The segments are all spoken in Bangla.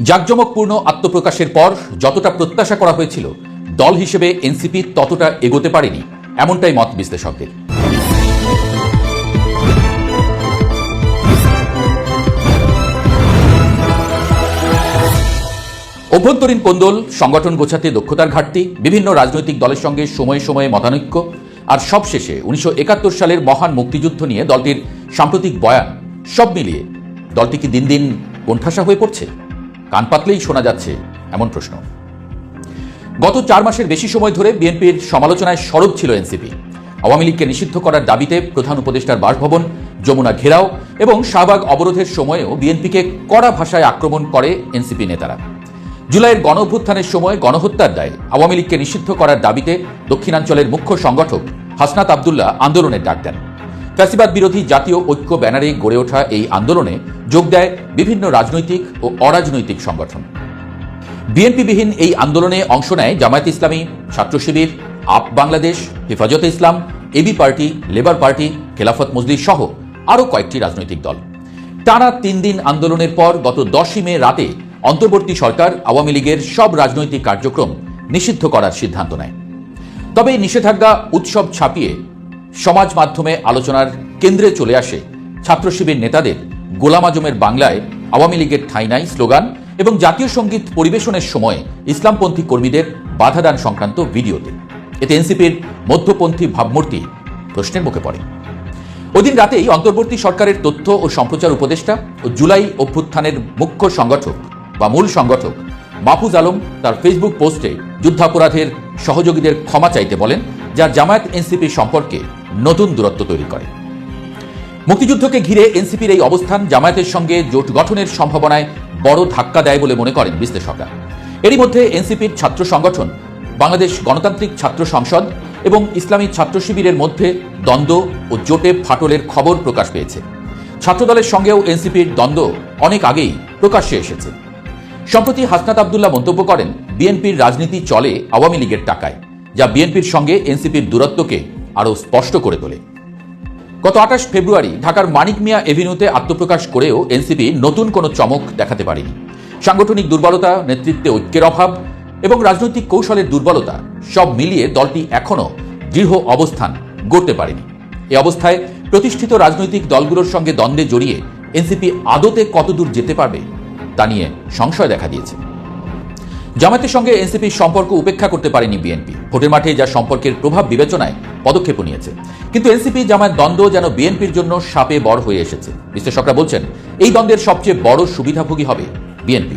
জাঁকজমকপূর্ণ আত্মপ্রকাশের পর যতটা প্রত্যাশা করা হয়েছিল, দল হিসেবে এনসিপি ততটা এগোতে পারেনি, এমনটাই মত বিশ্লেষকদের। অভ্যন্তরীণ কোন্দল, সংগঠন গোছাতে দক্ষতার ঘাটতি, বিভিন্ন রাজনৈতিক দলের সঙ্গে সময়ে সময়ে মতানৈক্য, আর সবশেষে উনিশশো একাত্তর সালের মহান মুক্তিযুদ্ধ নিয়ে দলটির সাম্প্রতিক বয়ান সব মিলিয়ে দলটি কি দিন দিন কোণঠাসা হয়ে পড়ছে? কান পাতলেই শোনা যাচ্ছে এমন প্রশ্ন। গত চার মাসের বেশি সময় ধরে বিএনপির সমালোচনায় সরব ছিল এনসিপি। আওয়ামী লীগকে নিষিদ্ধ করার দাবিতে প্রধান উপদেষ্টার বাসভবন, যমুনা ঘেরাও এবং শাহবাগ অবরোধের সময়েও বিএনপিকে কড়া ভাষায় আক্রমণ করে এনসিপি নেতারা। জুলাইয়ের গণ অভ্যুত্থানের সময় গণহত্যার দায়ে আওয়ামী লীগকে নিষিদ্ধ করার দাবিতে দক্ষিণাঞ্চলের মুখ্য সংগঠক হাসনাত আবদুল্লাহ আন্দোলনের ডাক দেন। ফ্যাসিবাদ বিরোধী জাতীয় ঐক্য ব্যানারে গড়ে ওঠা এই আন্দোলনে যোগ দেয় বিভিন্ন রাজনৈতিক ও অরাজনৈতিক সংগঠন। বিএনপিবিহীন এই আন্দোলনে অংশ নেয় জামায়াত ইসলামী, ছাত্র Shibir, Aap Bangladesh, Hefazate Islam, AB party, Labour party, Khelafat Majlis সহ আরও কয়েকটি রাজনৈতিক দল। টানা তিন দিন আন্দোলনের পর গত দশই মে রাতে অন্তর্বর্তী সরকার আওয়ামী লীগের সব রাজনৈতিক কার্যক্রম নিষিদ্ধ করার সিদ্ধান্ত নেয়। তবে নিষেধাজ্ঞা উৎসব ছাপিয়ে সমাজ মাধ্যমে আলোচনার কেন্দ্রে চলে আসে ছাত্র শিবির নেতাদের গোলাম আজমের বাংলায় আওয়ামী লীগের ঠাঁই নাই স্লোগান এবং জাতীয় সংগীত পরিবেশনের সময় ইসলামপন্থী কর্মীদের বাধাদান সংক্রান্ত ভিডিওতে। এতে এনসিপির মধ্যপন্থী ভাবমূর্তি প্রশ্নের মুখে পড়ে। ওদিন রাতেই অন্তর্বর্তী সরকারের তথ্য ও সম্প্রচার উপদেষ্টা ও জুলাই অভ্যুত্থানের মুখ্য সংগঠক বা মূল সংগঠক মাহফুজ আলম তার ফেসবুক পোস্টে যুদ্ধাপরাধের সহযোগীদের ক্ষমা চাইতে বলেন, যা জামায়াত এনসিপি সম্পর্কে নতুন দূরত্ব তৈরি করে। মুক্তিযুদ্ধকে ঘিরে এনসিপির এই অবস্থান জামায়াতের সঙ্গে জোট গঠনের সম্ভাবনায় বড় ধাক্কা দেয় বলে মনে করেন বিশ্লেষকরা। এরই মধ্যে এনসিপির ছাত্র সংগঠন, বাংলাদেশ গণতান্ত্রিক ছাত্র সংসদ এবং ইসলামী ছাত্র শিবিরের মধ্যে দ্বন্দ্ব ও জোটে ফাটলের খবর প্রকাশ পেয়েছে। ছাত্রদলের সঙ্গেও এনসিপির দ্বন্দ্ব অনেক আগেই প্রকাশ্যে এসেছে। সম্প্রতি হাসনাত আবদুল্লাহ মন্তব্য করেন, বিএনপির রাজনীতি চলে আওয়ামী লীগের টাকায়, যা বিএনপির সঙ্গে এনসিপির দূরত্বকে আরও স্পষ্ট করে তোলে। গত আঠাশ ফেব্রুয়ারি ঢাকার মানিক মিয়া এভিনিউতে আত্মপ্রকাশ করেও এনসিপি নতুন কোনো চমক দেখাতে পারেনি। সাংগঠনিক দুর্বলতা, নেতৃত্বে ঐক্যের অভাব এবং রাজনৈতিক কৌশলের দুর্বলতা সব মিলিয়ে দলটি এখনও দৃঢ় অবস্থান গড়তে পারেনি। এ অবস্থায় প্রতিষ্ঠিত রাজনৈতিক দলগুলোর সঙ্গে দ্বন্দ্বে জড়িয়ে এনসিপি আদতে কতদূর যেতে পারবে তা নিয়ে সংশয় দেখা দিয়েছে। জামাতের সঙ্গে এনসিপির সম্পর্ক উপেক্ষা করতে পারেনি বিএনপি। ভোটের মাঠে যা সম্পর্কের প্রভাব বিবেচনায় পদক্ষেপ নিয়েছে। কিন্তু এনসিপি জামায়াত দ্বন্দ্ব যেন বিএনপির জন্য সাপে বড় হয়ে এসেছে। বিশ্লেষকরা বলছেন, এই দ্বন্দ্বের সবচেয়ে বড় সুবিধাভোগী হবে বিএনপি।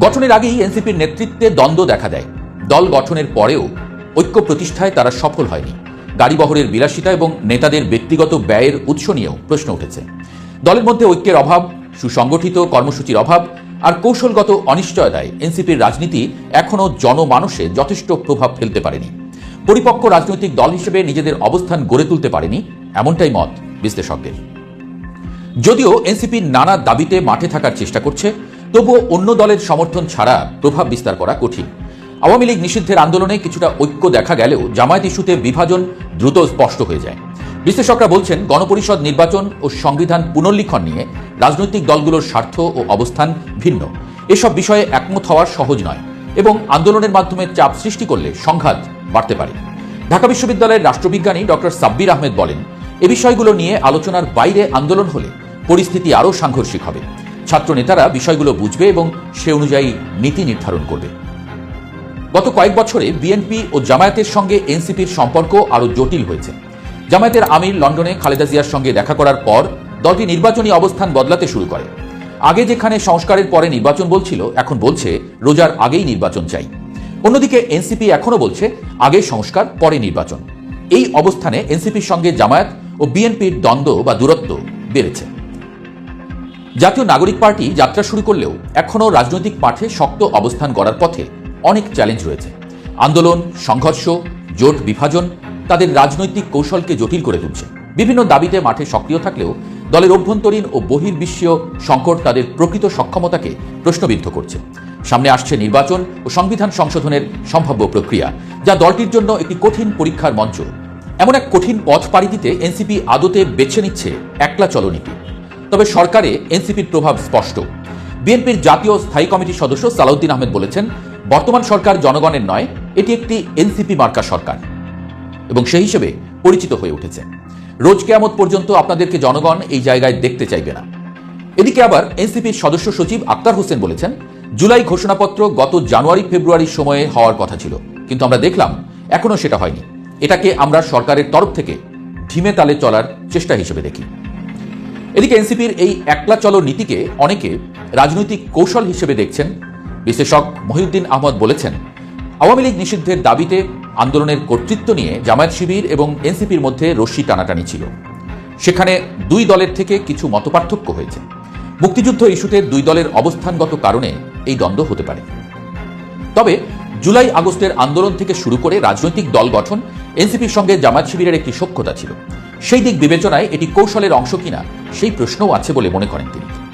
গঠনের আগেই এনসিপির নেতৃত্বে দ্বন্দ্ব দেখা দেয়। দল গঠনের পরেও ঐক্য প্রতিষ্ঠায় তারা সফল হয়নি। গাড়িবহরের বিলাসিতা এবং নেতাদের ব্যক্তিগত ব্যয়ের উৎস নিয়েও প্রশ্ন উঠেছে। দলের মধ্যে ঐক্যের অভাব, সুসংগঠিত কর্মসূচির অভাব আর কৌশলগত অনিশ্চয়তায় এনসিপির রাজনীতি এখনও জনমানসে যথেষ্ট প্রভাব ফেলতে পারেনি। পরিপক্ক রাজনৈতিক দল হিসেবে নিজেদের অবস্থান গড়ে তুলতে পারেনি এমনটাই মত বিশ্লেষকদের। যদিও এনসিপি নানা দাবিতে মাঠে থাকার চেষ্টা করছে, তবুও অন্য দলের সমর্থন ছাড়া প্রভাব বিস্তার করা কঠিন। আওয়ামী লীগ নিষিদ্ধের আন্দোলনে কিছুটা ঐক্য দেখা গেলেও জামায়াত ইস্যুতে বিভাজন দ্রুত স্পষ্ট হয়ে যায়। বিশ্লেষকরা বলছেন, গণপরিষদ নির্বাচন ও সংবিধান পুনর্লিখন নিয়ে রাজনৈতিক দলগুলোর স্বার্থ ও অবস্থান ভিন্ন। এসব বিষয়ে একমত হওয়া সহজ নয় এবং আন্দোলনের মাধ্যমে চাপ সৃষ্টি করলে সংঘাত বাড়তে পারে। ঢাকা বিশ্ববিদ্যালয়ের রাষ্ট্রবিজ্ঞানী ডক্টর সাব্বির আহমেদ বলেন, এ বিষয়গুলো নিয়ে আলোচনার বাইরে আন্দোলন হলে পরিস্থিতি আরও সাংঘর্ষিক হবে। ছাত্র নেতারা বিষয়গুলো বুঝবে এবং সে অনুযায়ী নীতি নির্ধারণ করবে। গত কয়েক বছরে বিএনপি ও জামায়াতের সঙ্গে এনসিপির সম্পর্ক আরও জটিল হয়েছে। জামায়াতের আমির লন্ডনে খালেদা জিয়ার সঙ্গে দেখা করার পর দলটি নির্বাচনী অবস্থান বদলাতে শুরু করে। আগে যেখানে সংস্কারের পরে নির্বাচন বলছিল, এখন বলছে রোজার আগেই নির্বাচন চাই। অন্যদিকে এনসিপি এখনও বলছে আগে সংস্কার, পরে নির্বাচন। এই অবস্থানে এনসিপির সঙ্গে জামায়াত ও বিএনপির দ্বন্দ্ব বা দূরত্ব বেড়েছে। জাতীয় নাগরিক পার্টি যাত্রা শুরু করলেও এখনও রাজনৈতিক মাঠে শক্ত অবস্থান গড়ার পথে অনেক চ্যালেঞ্জ রয়েছে। আন্দোলন, সংঘর্ষ, জোট বিভাজন তাদের রাজনৈতিক কৌশলকে জটিল করে তুলছে। বিভিন্ন দাবিতে মাঠে সক্রিয় থাকলেও দলের অভ্যন্তরীণ ও বহির্বিশ্বীয় সংকট তাদের প্রকৃত সক্ষমতাকে প্রশ্নবিদ্ধ করছে। সামনে আসছে নির্বাচন ও সংবিধান সংশোধনের সম্ভাব্য প্রক্রিয়া, যা দলটির জন্য একটি কঠিন পরীক্ষার মঞ্চ। এমন এক কঠিন পথ পাড়ি দিতে এনসিপি আদতে বেছে নিচ্ছে একলা চলনীতি। তবে সরকারে এনসিপির প্রভাব স্পষ্ট। বিএনপির জাতীয় স্থায়ী কমিটির সদস্য সালাউদ্দিন আহমেদ বলেছেন, বর্তমান সরকার জনগণের নয়, এটি একটি এনসিপি মার্কা সরকার। এবং সেই হিসেবে পরিচিত হয়ে উঠেছে। রোজ কেয়ামত পর্যন্ত আপনাদেরকে জনগণ এই জায়গায় দেখতে চাইবে না। এদিকে আবার এনসিপির সদস্য সচিব আক্তার হোসেন বলেছেন, জুলাই ঘোষণাপত্র গত জানুয়ারি ফেব্রুয়ারির সময়ে হওয়ার কথা ছিল, কিন্তু আমরা দেখলাম এখনও সেটা হয়নি। এটাকে আমরা সরকারের তরফ থেকে ধিমে তালে চলার চেষ্টা হিসেবে দেখি। এদিকে এনসিপির এই একলা চলো নীতিকে অনেকে রাজনৈতিক কৌশল হিসেবে দেখছেন। বিশ্লেষক মহিউদ্দিন আহমদ বলেছেন, আওয়ামী লীগ নিষিদ্ধের দাবিতে আন্দোলনের কর্তৃত্ব নিয়ে জামায়াত শিবির এবং এনসিপির মধ্যে রশ্মি টানাটানি ছিল। সেখানে দুই দলের থেকে কিছু মতপার্থক্য হয়েছে। মুক্তিযুদ্ধ ইস্যুতে দুই দলের অবস্থানগত কারণে এই দ্বন্দ্ব হতে পারে। তবে জুলাই আগস্টের আন্দোলন থেকে শুরু করে রাজনৈতিক দল গঠন এনসিপির সঙ্গে জামায়াত শিবিরের একটি সখ্যতা ছিল। সেই দিক বিবেচনায় এটি কৌশলের অংশ কিনা সেই প্রশ্নও আছে বলে মনে করেন তিনি।